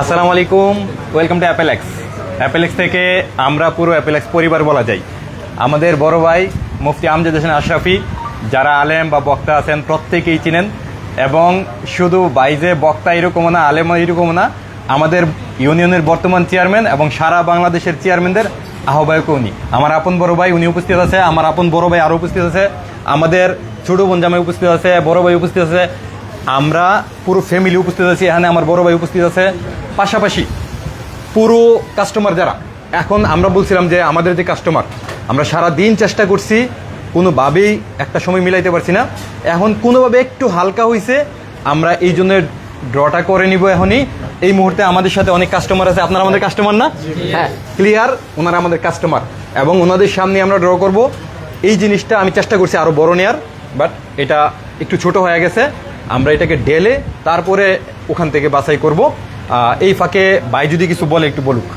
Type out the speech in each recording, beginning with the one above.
আসসালামু আলাইকুম welcome to Apple X Apple X থেকে আমরা পুরো অ্যাপেল এক্স পরিবার বলা যায়। আমাদের বড় ভাই মুফতি আমজাদ হোসেন আশরাফি, যারা আলেম বা বক্তা আছেন, প্রত্যেকেই চিনেন। এবং শুধু বাইজে বক্তা এরকম না আলেম এরকম না, আমাদের ইউনিয়নের বর্তমান চেয়ারম্যান এবং সারা বাংলাদেশের চেয়ারম্যানদের আহ্বায়ক উনি। আমার আপন বড় ভাই উনি উপস্থিত আছে, আমার আপন বড় ভাই আরও উপস্থিত আছে। আমাদের ছোট বোন জামাই উপস্থিত আছে বড় ভাই উপস্থিত আছে। আমরা পুরো ফ্যামিলি উপস্থিত আছি এখানে আমার বড় ভাই উপস্থিত আছে। পাশাপাশি পুরো কাস্টমার যারা এখন আমরা বলছিলাম যে আমাদের যে কাস্টমার আমরা সারা দিন চেষ্টা করছি কোনোভাবেই একটা সময় মিলাইতে পারছি না। এখন কোনোভাবে একটু হালকা হয়েছে আমরা এই জন্য ড্রটা করে নিব এখনই। এই মুহূর্তে আমাদের সাথে অনেক কাস্টমার আছে আপনারা আমাদের কাস্টমার না? হ্যাঁ ক্লিয়ার ওনারা আমাদের কাস্টমার এবং ওনাদের সামনে আমরা ড্র করব। এই জিনিসটা আমি চেষ্টা করছি আরও বড় নেয়ার। বাট এটা একটু ছোট হয়ে গেছে। আমরা এটাকে ডেলে তারপরে ওখান থেকে বাছাই করব। এই ফাঁকে ভাই যদি কিছু বলে একটু বলুক।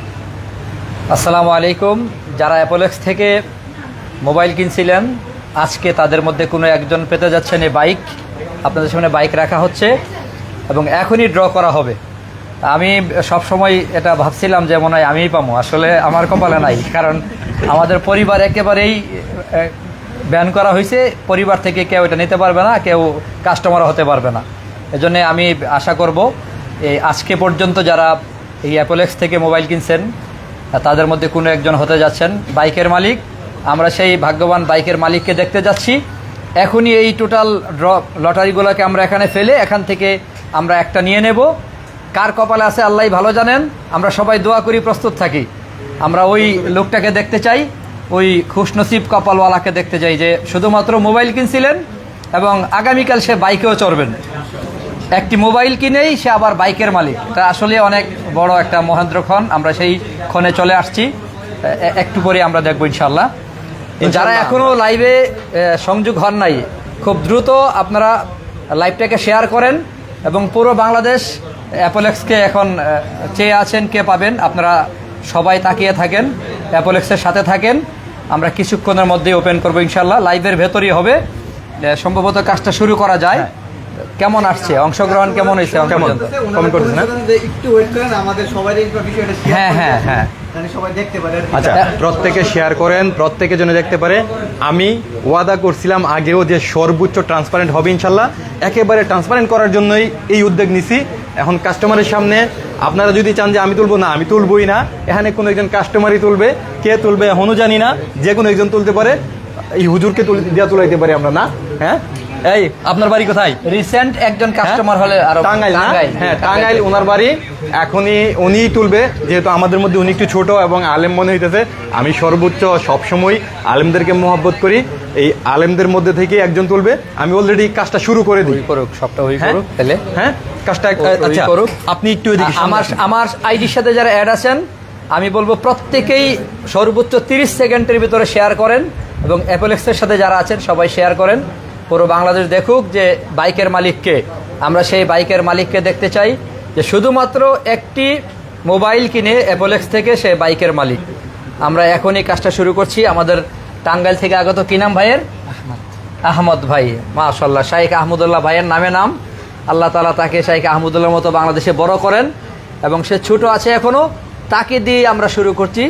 আসসালামু আলাইকুম। যারা অ্যাপোলেক্স থেকে মোবাইল কিনছিলেন, আজকে তাদের মধ্যে কোনো একজন পেতে যাচ্ছেন এই বাইক। আপনাদের সামনে বাইক রাখা হচ্ছে এবং এখনই ড্র করা হবে। আমি সব সময় এটা ভাবছিলাম যে মনে হয় আমিই পাবো। আসলে আমার কপালে নাই, কারণ আমাদের পরিবার একেবারেই ব্যান করা হয়েছে, পরিবার থেকে কেউ এটা নিতে পারবে না, কেউ কাস্টমার হতে পারবে না। এজন্য আমি আশা করব এই আজকে পর্যন্ত যারা এই অ্যাপোলেক্স থেকে মোবাইল কিনছেন, তাদের মধ্যে কোনো একজন হতে যাচ্ছেন বাইকের মালিক। আমরা সেই ভাগ্যবান বাইকের মালিককে দেখতে যাচ্ছি। এখনই এই টোটাল ড্র লটারিগুলোকে আমরা এখানে ফেলে এখান থেকে আমরা একটা নিয়ে নেব। কার কপালে আছে আল্লাহ ভালো জানেন। আমরা সবাই দোয়া করি, প্রস্তুত থাকি। আমরা ওই লোকটাকে দেখতে চাই। ওই খুশনসিব কপালওয়ালাকে দেখতে চাই যে শুধুমাত্র মোবাইল কিনছিলেন এবং আগামীকাল সে বাইকেও চড়বেন। একটি মোবাইল কিনেই সে আবার বাইকের মালিক। তা আসলে অনেক বড় একটা মহেন্দ্র খন আমরা সেই ক্ষণে চলে আসছি। একটু পরে আমরা দেখব ইনশাল্লাহ যারা এখনও লাইভে সংযোগ হন নাই খুব দ্রুত আপনারা লাইভটাকে শেয়ার করেন এবং পুরো বাংলাদেশ অ্যাপোলেক্সকে এখন চেয়ে আছেন কে পাবেন। আপনারা সবাই তাকিয়ে থাকেন অ্যাপোলেক্সের সাথে থাকেন। আমরা কিছুক্ষণের মধ্যেই ওপেন করব ইনশাল্লাহ লাইভের ভেতরই হবে। সম্ভবত কাজটা শুরু করা যায়। কেমন আসছে? অংশগ্রহণ কেমন হয়েছে কেমন? কমেন্ট? একটু ওয়েট করেন আমাদের বিষয়টা হ্যাঁ হ্যাঁ হ্যাঁ। মানে সবাই দেখতে পারে আর কি। আচ্ছা প্রত্যেকে শেয়ার করেন প্রত্যেকে যেন দেখতে পারে। আমি ওয়াদা করছিলাম আগেও যে সর্বোচ্চ ট্রান্সপারেন্ট হবে ইনশাল্লাহ একেবারে ট্রান্সপারেন্ট করার জন্যই এই উদ্যোগ নিছি। এখন কাস্টমারের সামনে আপনারা যদি চান যে আমি তুলবো না আমি তুলবই না। এখানে কোনো একজন কাস্টমারই তুলবে কে তুলবে এখনও জানি না। যে কোনো একজন তুলতে পারে এই হুজুরকে তুল দিয়া তুলাইতে পারি আমরা না? হ্যাঁ? এই আপনার বাড়ি কোথায়? রিসেন্ট একজন কাস্টমার হলে আর টাঙ্গাইল। হ্যাঁ টাঙ্গাইল ওনার বাড়ি। এখনই উনিই তুলবে যেহেতু আমাদের মধ্যে উনি একটু ছোট এবং আলেম মনে হইতেছে। আমি সর্বোচ্চ সবসময় আলেমদেরকে মহব্বত করি। এই আলেমদের মধ্যে থেকে একজন তুলবে। আমি অলরেডি কাজটা শুরু করে দিই। করুক সবটা ওই হ্যাঁ? করুক তাহলে। হ্যাঁ? কাজটা আচ্ছা করুক। আপনি একটু এদিকে আমার আমার আইডির সাথে যারা অ্যাড আছেন আমি বলব প্রত্যেকেই সর্বোচ্চ তিরিশ সেকেন্ডের ভিতরে শেয়ার করেন এবং অ্যাপোলেক্সের সাথে যারা আছেন সবাই শেয়ার করেন। পুরো বাংলাদেশ দেখুক যে বাইকের মালিককে আমরা সেই বাইকের মালিককে দেখতে চাই যে শুধুমাত্র একটি মোবাইল কিনে অ্যাপোলেক্স থেকে সে বাইকের মালিক। আমরা এখনই কাজটা শুরু করছি। আমাদের টাঙ্গাইল থেকে আগত কি নাম ভাইয়ের? আহমদ। ভাই মাশাল্লাহ শাইখ আহমদুল্লাহ ভাইয়ের নামে নাম। আল্লাহ তালা তাকে শাইখ আহমদুল্লাহর মতো বাংলাদেশে বড় করেন এবং সে ছোট আছে এখনও। তাকে দিয়ে আমরা শুরু করছি।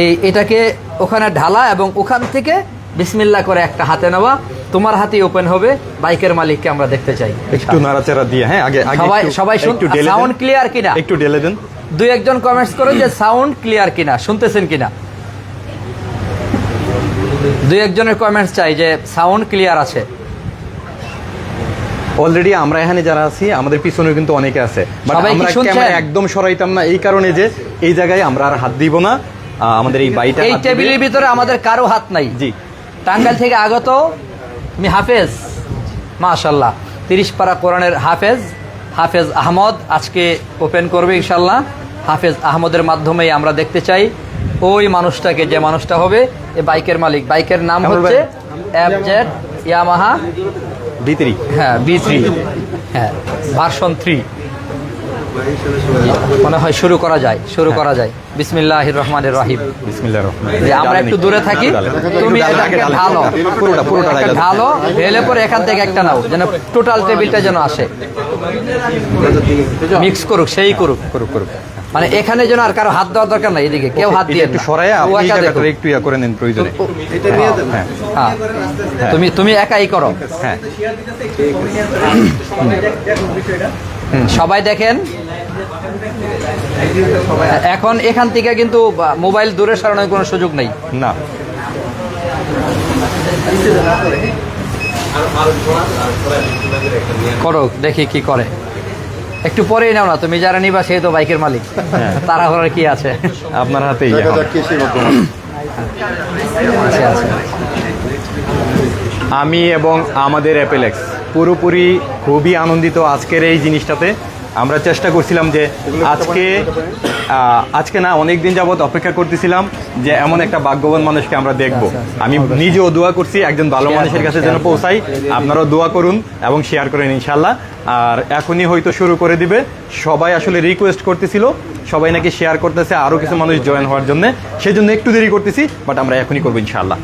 এই এটাকে ওখানে ঢালা এবং ওখান থেকে বিসমিল্লা করে একটা হাতে নেওয়া। তোমার হাতেই ওপেন হবে। বাইকের মালিককে আমরা দেখতে চাই। একটু নাড়াচাড়া দিয়ে হ্যাঁ আগে আগে সবাই সবাই। সাউন্ড ক্লিয়ার কিনা? একটু ঢেলে দেন। দুই একজন কমেন্টস করুন যে সাউন্ড ক্লিয়ার কিনা শুনতেছেন কিনা? দুই একজনের কমেন্টস চাই যে সাউন্ড ক্লিয়ার আছে। অলরেডি আমরা এখানে যারা আছি আমাদের পিছনে কিন্তু অনেকে আছে। But আমরা ক্যামেরা একদম সরাইতাম না এই কারণে যে এই জায়গায় আমরা আর হাত দিব না। আমাদের এই বাইটা এই টেবিলের ভিতরে আমাদের কারও হাত নাই। জি। টাঙ্গাইল থেকে আগত আমি হাফেজ মাশাল্লাহ তিরিশ পারা কোরআনের হাফেজ হাফেজ আহমদ আজকে ওপেন করবে ইনশাল্লাহ হাফেজ আহমদের মাধ্যমেই আমরা দেখতে চাই। ওই মানুষটাকে যে মানুষটা হবে এই বাইকের মালিক। বাইকের নাম হচ্ছে ভাই? অ্যাপ জেড ইয়ামাহা ভিতরি হ্যাঁ বি থ্রি হ্যাঁ ভার্সন থ্রি মনে হয় শুরু করা যায় শুরু করা যায়। বিসমিল্লাহির রহমানির রহিম। যে আমরা একটু দূরে থাকি তুমি এটাকে ঢালো। পুরোটা। ঢালো ঢেলে পরে এখান থেকে একটা নাও যেন টোটাল টেবিলটা যেন আসে। মিক্স করুক সেই করুক। করুক করুক। মানে এখানে যেন আর কারও হাত দেওয়ার দরকার নাই এদিকে কেউ হাত দিয়ে একটু সরাই আপনি এই একটু ইয়া করে নেন প্রয়োজনে। এটা নিয়ে যাবেন? হ্যাঁ। হ্যাঁ। তুমি তুমি একাই করো। হ্যাঁ। সবাই দেখেন। এখন এখান থেকে কিন্তু মোবাইল দূরে সরানোর কোনো সুযোগ নেই। না। করো দেখি কি করে। একটু পরেই নাও না তুমি যারা নিবা সে তো বাইকের মালিক। তারা করার কি আছে? আপনার হাতেই আমি এবং আমাদের অ্যাপেলেক্স। পুরোপুরি খুবই আনন্দিত আজকের এই জিনিসটাতে। আমরা চেষ্টা করছিলাম যে আজকে আহ, আজকে না অনেক দিন যাবত অপেক্ষা করতেছিলাম যে এমন একটা ভাগ্যবান মানুষকে আমরা দেখব। আমি নিজেও দোয়া করছি একজন ভালো মানুষের কাছে যেন পৌঁছাই। আপনারাও দোয়া করুন এবং শেয়ার করেন ইনশাল্লাহ আর এখনই হয়তো শুরু করে দিবে। সবাই আসলে রিকোয়েস্ট করতেছিল সবাই নাকি শেয়ার করতেছে আরও কিছু মানুষ জয়েন হওয়ার জন্য। সেই জন্য একটু দেরি করতেছি বাট আমরা এখনই করব ইনশাল্লাহ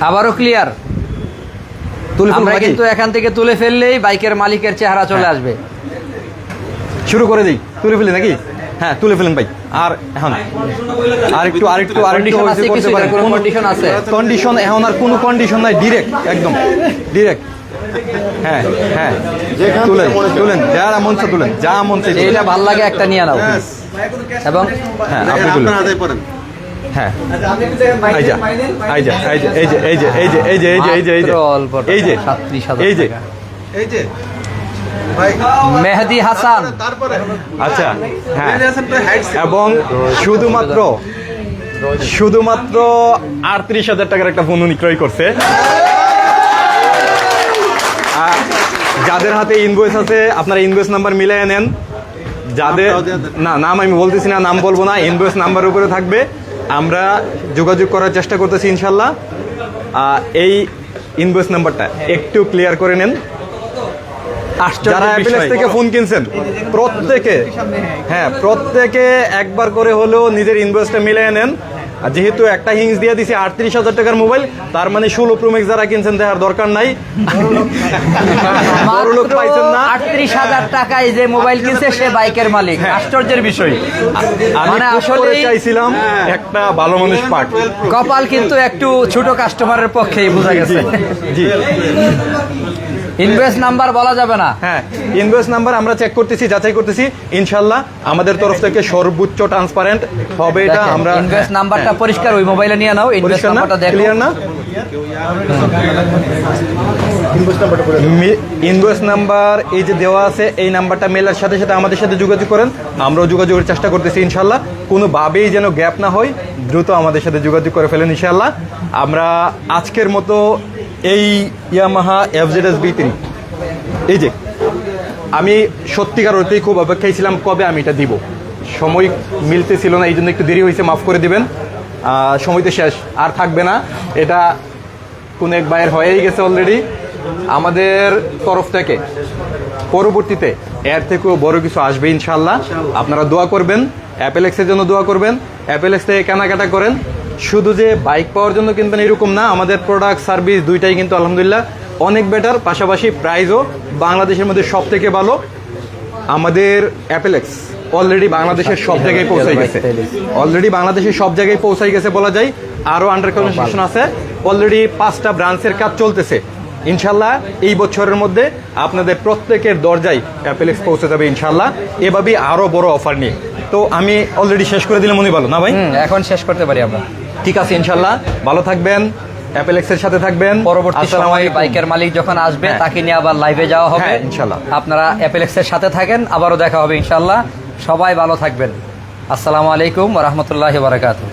আবারও ক্লিয়ার আমরা কিন্তু এখান থেকে তুলে ফেললেই বাইকের মালিকের চেহারা চলে হ্যাঁ। আসবে। শুরু করে দিই। তুলে ফেলি নাকি? হ্যাঁ তুলে ফেলেন ভাই। আর এখন আর একটু আর একটু আর একটু Condition আছে কোনো কন্ডিশন এখন আর কোনো কন্ডিশন নাই ডিরেক্ট একদম ডিরেক্ট হ্যাঁ হ্যাঁ তুলেন মনে। তুলেন তুলেন যা এটা ভালো লাগে একটা নিয়ে নাও। এবং হ্যাঁ আপনি তুলেন। হ্যাঁ আচ্ছা, এই যে এই যে এই যে এই যে এই যে এই যে এই যে এই যে এই যে এই যে অল্প এই যে এই যে টাকা। এই যে ভাই মেহেদি হাসান আচ্ছা হ্যাঁ এবং শুধুমাত্র শুধুমাত্র আটত্রিশ হাজার টাকার একটা ফোন উনি ক্রয় করছে যাদের হাতে ইনভয়েস আছে আপনারা ইনভয়েস নাম্বার মিলিয়ে নেন যাদের। না নাম আমি বলতেছি না নাম বলব না ইনভয়েস নাম্বার উপরে থাকবে আমরা যোগাযোগ করার চেষ্টা করতেছি ইনশাল্লাহ। এই ইনভয়েস নাম্বারটা একটু ক্লিয়ার করে নেন। যারা অ্যাপেলেক্স থেকে ফোন কিনছেন প্রত্যেকে হ্যাঁ প্রত্যেকে একবার করে হলেও নিজের ইনভয়েসটা মিলিয়ে নেন। আর যেহেতু একটা হিংস দিয়ে দিছি আটত্রিশ হাজার টাকার মোবাইল তার মানে ষোলো প্রোমেক্স যারা কিনছেন দেওয়ার দরকার নাই। বড় লোক পাইছেন না। আটত্রিশ হাজার টাকায় যে মোবাইল কিনছে সে বাইকের মালিক। আশ্চর্যের বিষয়। মানে আসলেই- চাইছিলাম একটা ভালো মানুষ পাক। কপাল কিন্তু একটু ছোট কাস্টমারের পক্ষেই বোঝা গেছে। জি। ইনভেস্ট নাম্বার বলা যাবে না। হ্যাঁ ইনভয়েস নাম্বার আমরা চেক করতেছি যাচাই করতেছি। ইনশাল্লাহ আমাদের তরফ থেকে সর্বোচ্চ ট্রান্সপারেন্ট হবে এটা আমরা ইনভেস্ট নাম্বারটা পরিষ্কার ওই মোবাইলে নিয়ে নাও ইনভেস্ট নাম্বারটা দেখো। ক্লিয়ার না? ইনভয়েস ইনভয়েস নাম্বার এই যে দেওয়া আছে এই নাম্বারটা মেলার সাথে সাথে আমাদের সাথে যোগাযোগ করেন। আমরাও যোগাযোগের চেষ্টা করতেছি ইনশাল্লাহ কোনোভাবেই যেন গ্যাপ না হয় দ্রুত আমাদের সাথে যোগাযোগ করে ফেলেন ইনশাল্লাহ আমরা আজকের মতো এই ইয়ামাহা এফজেডএস বি থ্রি এই যে, আমি সত্যিকার অর্থেই খুব অপেক্ষায় ছিলাম কবে আমি এটা দিব। সময় মিলতেছিল না এই জন্য একটু দেরি হয়েছে, মাফ করে দিবেন। সময় তো শেষ, আর থাকবে না। এটা কোন এক বাইর হয়েই গেছে অলরেডি আমাদের তরফ থেকে পরবর্তীতে এর থেকেও বড় কিছু আসবে ইনশাল্লাহ আপনারা দোয়া করবেন অ্যাপেলেক্সের জন্য দোয়া করবেন। অ্যাপেলেক্স থেকে কেনাকাটা করেন। শুধু যে বাইক পাওয়ার জন্য কিনবেন এরকম না, আমাদের প্রোডাক্ট সার্ভিস দুইটাই কিন্তু আলহামদুলিল্লাহ অনেক বেটার পাশাপাশি প্রাইসও বাংলাদেশের মধ্যে সব থেকে ভালো। আমাদের অ্যাপেলেক্স অলরেডি বাংলাদেশের সব জায়গায় পৌঁছাই গেছে। অলরেডি বাংলাদেশের সব জায়গায় পৌঁছাই গেছে বলা যায়। আরও আন্ডার কনস্ট্রাকশন আছে। অলরেডি পাঁচটা ব্রাঞ্চের কাজ চলতেছে। ইনশাল্লাহ এই বছরের মধ্যে আপনাদের প্রত্যেকের দরজায় অ্যাপেলেক্স পৌঁছে যাবে ইনশাল্লাহ এভাবেই আরও বড় অফার নিয়ে। তো আমি অলরেডি শেষ করে দিলে মনে ভালো, না ভাই? এখন শেষ করতে পারি আমরা। ঠিক আছে ইনশাল্লাহ। ভালো থাকবেন অ্যাপেলেক্সের সাথে থাকবেন। পরবর্তী সময়ে বাইকের মালিক যখন আসবে হ্যাঁ। তাকে নিয়ে আবার লাইভে যাওয়া হবে। হ্যাঁ, ইনশাল্লাহ। আপনারা অ্যাপেলেক্সের সাথে থাকেন আবারও দেখা হবে ইনশাল্লাহ। সবাই ভালো থাকবেন। আসসালামু আলাইকুম রহমতুল্লাহ বারাকাতু